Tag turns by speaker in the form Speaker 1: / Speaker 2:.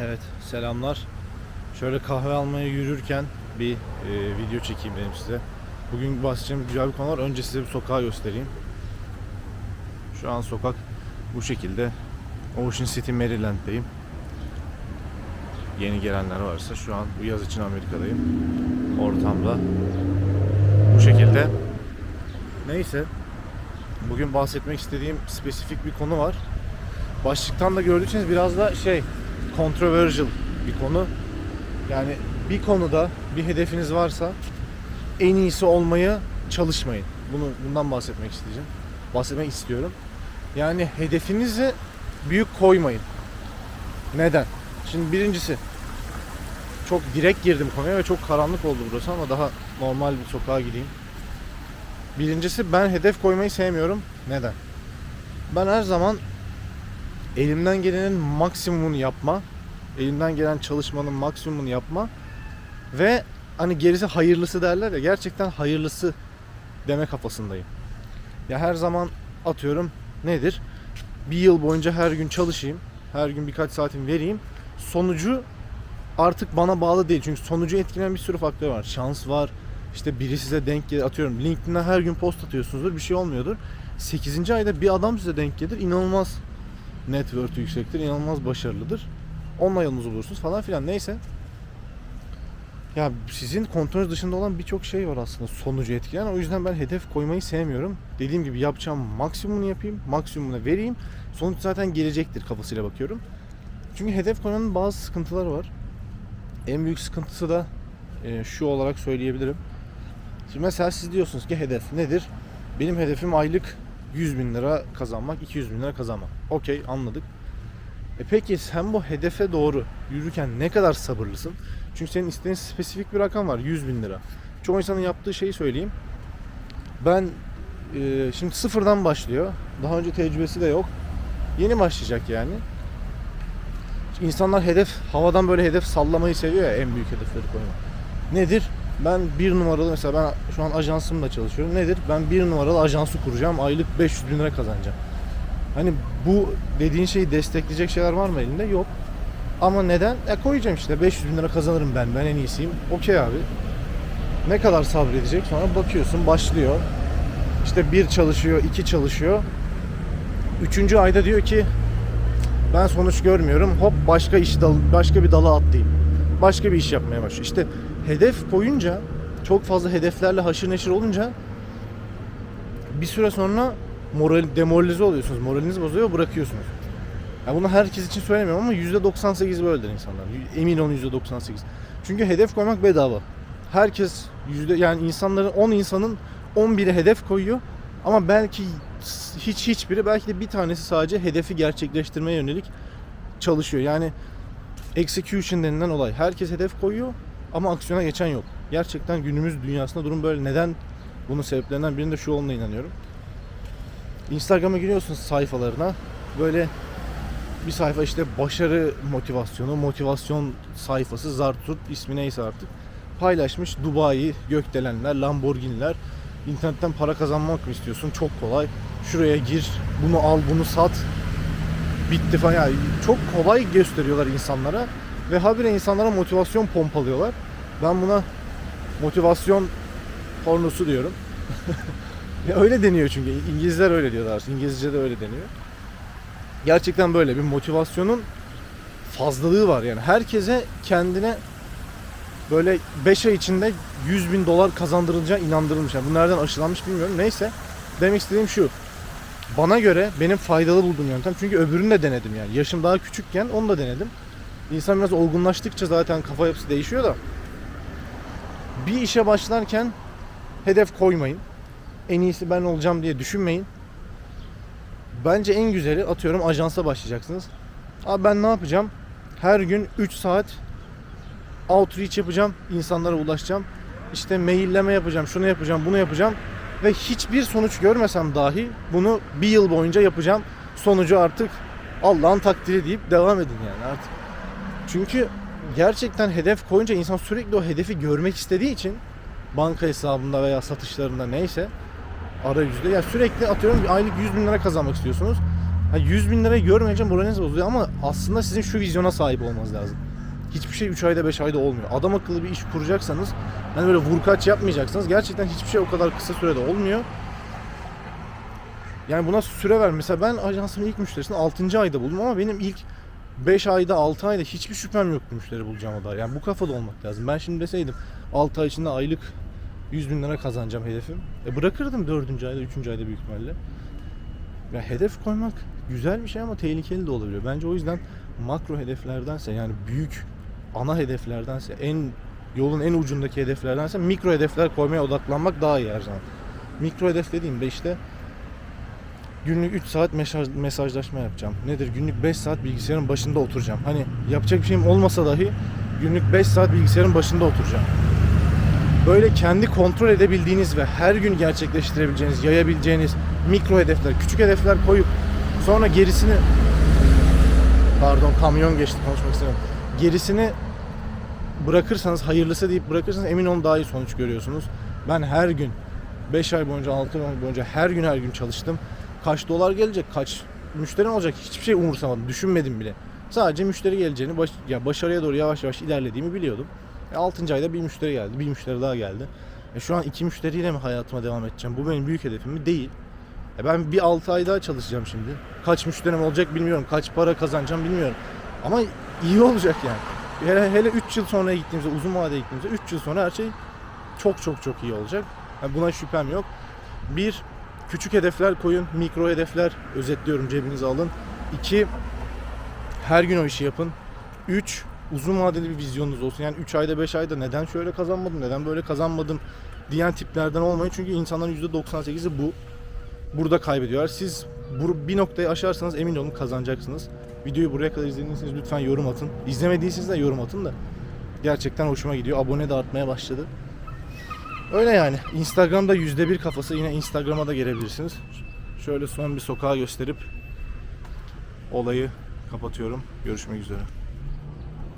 Speaker 1: Evet selamlar. Şöyle kahve almaya yürürken bir e, video çekeyim dedim size. Bugün bahsedeceğim güzel bir konu var. Önce size bir sokağı göstereyim. Şu an sokak bu şekilde. Ocean City, Maryland'deyim. Yeni gelenler varsa şu an bu yaz için Amerika'dayım. Ortamda bu şekilde. Neyse. Bugün bahsetmek istediğim spesifik bir konu var. Başlıktan da gördüğünüz biraz da şey controversial bir konu. Yani bir konuda bir hedefiniz varsa en iyisi olmaya çalışmayın. Bunu bundan bahsetmek isteyeceğim. Bahsetmek istiyorum. Yani hedefinizi büyük koymayın. Neden? Şimdi birincisi çok direkt girdim konuya ve çok karanlık oldu burası ama daha normal bir sokağa gideyim. Birincisi ben hedef koymayı sevmiyorum. Neden? Ben her zaman elimden gelenin maksimumunu yapma, elimden gelen çalışmanın maksimumunu yapma ve hani gerisi hayırlısı derler ya gerçekten hayırlısı deme kafasındayım. Ya her zaman atıyorum nedir? Bir yıl boyunca her gün çalışayım, her gün birkaç saatimi vereyim. Sonucu artık bana bağlı değil. Çünkü sonucu etkileyen bir sürü faktör var. Şans var. İşte biri size denk gelir. Atıyorum LinkedIn'e her gün post atıyorsunuzdur. Bir şey olmuyordur. 8. ayda bir adam size denk gelir. inanılmaz net worth yüksektir. inanılmaz başarılıdır. Onunla yolunuzu bulursunuz falan filan. Neyse. Ya sizin kontrolünüz dışında olan birçok şey var aslında sonucu etkileyen. O yüzden ben hedef koymayı sevmiyorum. Dediğim gibi yapacağım maksimumunu yapayım. Maksimumunu vereyim. Sonuç zaten gelecektir kafasıyla bakıyorum. Çünkü hedef koymanın bazı sıkıntıları var. En büyük sıkıntısı da e, şu olarak söyleyebilirim. Şimdi mesela siz diyorsunuz ki hedef nedir? Benim hedefim aylık 100 bin lira kazanmak, 200 bin lira kazanmak. Okey anladık. E peki sen bu hedefe doğru yürürken ne kadar sabırlısın? Çünkü senin istediğin spesifik bir rakam var 100 bin lira. Çoğu insanın yaptığı şeyi söyleyeyim. Ben e, şimdi sıfırdan başlıyor. Daha önce tecrübesi de yok. Yeni başlayacak yani. İnsanlar hedef, havadan böyle hedef sallamayı seviyor ya en büyük hedefleri koymak. Nedir? Ben bir numaralı mesela ben şu an ajansımla çalışıyorum. Nedir? Ben bir numaralı ajansı kuracağım. Aylık 500 bin lira kazanacağım. Hani bu dediğin şeyi destekleyecek şeyler var mı elinde? Yok. Ama neden? E koyacağım işte 500 bin lira kazanırım ben. Ben en iyisiyim. Okey abi. Ne kadar sabredecek? Sonra bakıyorsun başlıyor. İşte bir çalışıyor, iki çalışıyor. Üçüncü ayda diyor ki ben sonuç görmüyorum. Hop başka iş dal başka bir dala atlayayım. Başka bir iş yapmaya başlıyor. İşte hedef koyunca çok fazla hedeflerle haşır neşir olunca bir süre sonra moral demoralize oluyorsunuz. Moraliniz bozuyor, bırakıyorsunuz. Ya bunu herkes için söylemiyorum ama %98 böyledir insanlar. Emin olun %98. Çünkü hedef koymak bedava. Herkes yüzde yani insanların 10 insanın 11'i hedef koyuyor ama belki hiç hiçbiri belki de bir tanesi sadece hedefi gerçekleştirmeye yönelik çalışıyor. Yani execution denilen olay. Herkes hedef koyuyor ama aksiyona geçen yok. Gerçekten günümüz dünyasında durum böyle. Neden? Bunun sebeplerinden birinde şu olduğuna inanıyorum. Instagram'a giriyorsunuz sayfalarına. Böyle bir sayfa işte başarı motivasyonu, motivasyon sayfası, Zarturt ismi neyse artık. Paylaşmış Dubai, gökdelenler, Lamborghini'ler. İnternetten para kazanmak mı istiyorsun? Çok kolay. Şuraya gir, bunu al, bunu sat. Bitti falan. Yani çok kolay gösteriyorlar insanlara. Ve habire insanlara motivasyon pompalıyorlar. Ben buna motivasyon pornosu diyorum. öyle deniyor çünkü. İngilizler öyle diyorlar. İngilizce'de öyle deniyor. Gerçekten böyle bir motivasyonun fazlalığı var yani. Herkese kendine böyle 5 ay içinde 100 bin dolar kazandırılacağı inandırılmış. Yani bu nereden aşılanmış bilmiyorum. Neyse. Demek istediğim şu. Bana göre benim faydalı bulduğum yöntem. Çünkü öbürünü de denedim yani. Yaşım daha küçükken onu da denedim. İnsan biraz olgunlaştıkça zaten kafa yapısı değişiyor da. Bir işe başlarken hedef koymayın. En iyisi ben olacağım diye düşünmeyin. Bence en güzeli atıyorum ajansa başlayacaksınız. Abi ben ne yapacağım? Her gün 3 saat outreach yapacağım, insanlara ulaşacağım. İşte mailleme yapacağım, şunu yapacağım, bunu yapacağım ve hiçbir sonuç görmesem dahi bunu bir yıl boyunca yapacağım. Sonucu artık Allah'ın takdiri deyip devam edin yani artık. Çünkü gerçekten hedef koyunca insan sürekli o hedefi görmek istediği için banka hesabında veya satışlarında neyse arayüzde yani sürekli atıyorum aylık 100 bin lira kazanmak istiyorsunuz. Ha 100 bin lirayı görmeyince moraliniz bozuyor ama aslında sizin şu vizyona sahip olmanız lazım. Hiçbir şey 3 ayda 5 ayda olmuyor. Adam akıllı bir iş kuracaksanız hani böyle vurkaç yapmayacaksanız gerçekten hiçbir şey o kadar kısa sürede olmuyor. Yani buna süre ver. Mesela ben ajansımın ilk müşterisini 6. ayda buldum ama benim ilk 5 ayda 6 ayda hiçbir şüphem yoktu müşteri bulacağıma dair. Yani bu kafada olmak lazım. Ben şimdi deseydim 6 ay içinde aylık 100 bin lira kazanacağım hedefim. E bırakırdım 4. ayda 3. ayda büyük ihtimalle. Ya hedef koymak güzel bir şey ama tehlikeli de olabiliyor. Bence o yüzden makro hedeflerdense yani büyük ana hedeflerdense en yolun en ucundaki hedeflerdense mikro hedefler koymaya odaklanmak daha iyi her zaman. Mikro hedef dediğimde işte günlük 3 saat mesaj, mesajlaşma yapacağım. Nedir? Günlük 5 saat bilgisayarın başında oturacağım. Hani yapacak bir şeyim olmasa dahi günlük 5 saat bilgisayarın başında oturacağım. Böyle kendi kontrol edebildiğiniz ve her gün gerçekleştirebileceğiniz, yayabileceğiniz mikro hedefler, küçük hedefler koyup sonra gerisini pardon kamyon geçti konuşmak istemiyorum. Gerisini bırakırsanız hayırlısı deyip bırakırsanız emin olun daha iyi sonuç görüyorsunuz. Ben her gün 5 ay boyunca 6 ay boyunca her gün her gün çalıştım. Kaç dolar gelecek, kaç müşterim olacak hiçbir şey umursamadım, düşünmedim bile. Sadece müşteri geleceğini, baş, ya başarıya doğru yavaş yavaş ilerlediğimi biliyordum. E 6. ayda bir müşteri geldi, bir müşteri daha geldi. E şu an iki müşteriyle mi hayatıma devam edeceğim? Bu benim büyük hedefim mi? Değil. E ben bir 6 ay daha çalışacağım şimdi. Kaç müşterim olacak bilmiyorum. Kaç para kazanacağım bilmiyorum. Ama iyi olacak yani. Hele, hele 3 yıl sonra gittiğimizde, uzun vadeye gittiğimizde 3 yıl sonra her şey çok çok çok iyi olacak. Yani buna şüphem yok. Bir, küçük hedefler koyun, mikro hedefler özetliyorum cebinize alın. İki, her gün o işi yapın. Üç, uzun vadeli bir vizyonunuz olsun. Yani 3 ayda 5 ayda neden şöyle kazanmadım, neden böyle kazanmadım diyen tiplerden olmayın. Çünkü insanların %98'i bu. Burada kaybediyorlar. Siz bir noktayı aşarsanız emin olun kazanacaksınız. Videoyu buraya kadar izlediyseniz lütfen yorum atın. İzlemediyseniz de yorum atın da. Gerçekten hoşuma gidiyor. Abone de artmaya başladı. Öyle yani. Instagram'da %1 kafası. Yine Instagram'a da gelebilirsiniz. Şöyle son bir sokağa gösterip olayı kapatıyorum. Görüşmek üzere.